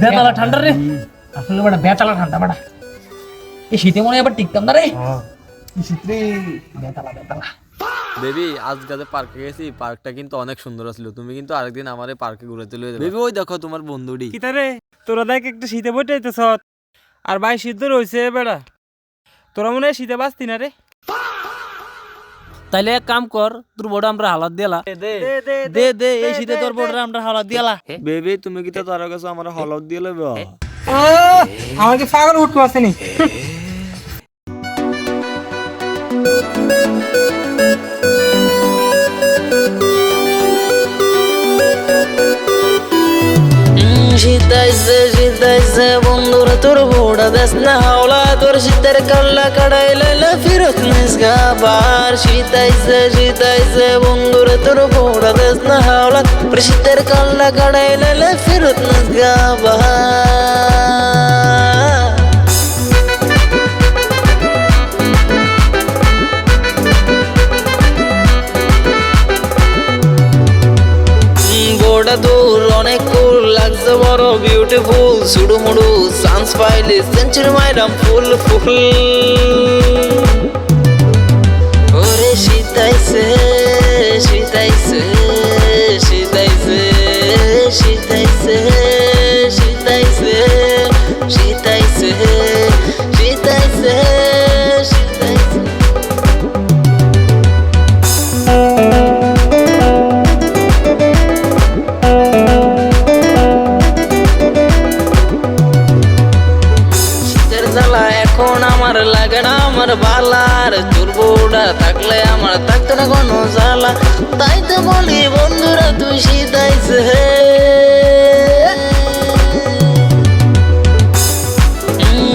বেতালা ঠান্ডা রে। আসলে বেটা বেতালা ঠান্ডা বেটা। এই শীতে মনে হয় এবার টিকতাম না রে। এই শীত রে বেতালা বেতালা। বেবি আজ গাছে পার্কে গেছি পার্কটা কিন্তু অনেক সুন্দর ছিল। তুমি কিন্তু আরেকদিন আমার এই পার্কে ঘুরে চলে যাবে। বেবি ওই দেখো তোমার বন্ধুটি। কিতারে তোরা দেখ একটা শীতে বইটাইতেছ। আর ভাই শীত রয়েছে বেড়া তোরা মনে হয় শীতে বাঁচতি না রে। তাইলে এক কাম কর তোর বড় আমরা হালাত দিলা দে দে এই শীতে তোর বড় আমরা হালাত দিলা বেবি তুমি কি তো তার কাছে আমার হলক দিয়ে লেবে আমার কি পাগল উঠতে আসেনি শীতাইছে শীতাইছে বন্ধুরা তোর বোড়া দেশ না হাওলা তোর শীতের কাল্লা কাড়াই লাইলা ফিরত নিস গাবার শীতাইছে শীতাইছে বন্ধুরা তোর বোড়া দেশ না হাওলা। তোর শীতের কাল্লা কাড়াই লাইলা ফিরত নিস গাবার বোর্ডা দূর অনেক কুল লাগছে, বড় বিউটিফুল সুডু মুডু চান্স পাইলে সেঞ্চুরি মাইরাম ফুল ফুল। sing আমার লাগে না আমার বালার চুরবুড়া থাকলে আমার থাকতে না কোনো জ্বালা। তাই তো বলি বন্ধুরা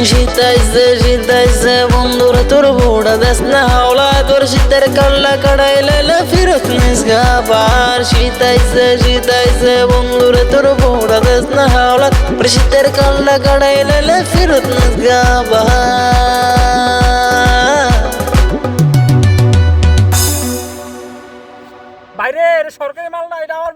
শীতাইছে শীতাইছে বন্ধুরা, তোর বুড়া দেশ না হাওলা তোর শীতের কাল্লা কাড়াই লাইলা ফিরত নিস গাবার শীতাইছে শীতাইছে বন্ধুরা, তোর বুড়া দেশ না হাওলা তোর শীতের কাল্লা কাড়াই লাইলা ফিরত নিস গাবার বাইরে সরকারি মাল না এটা আমার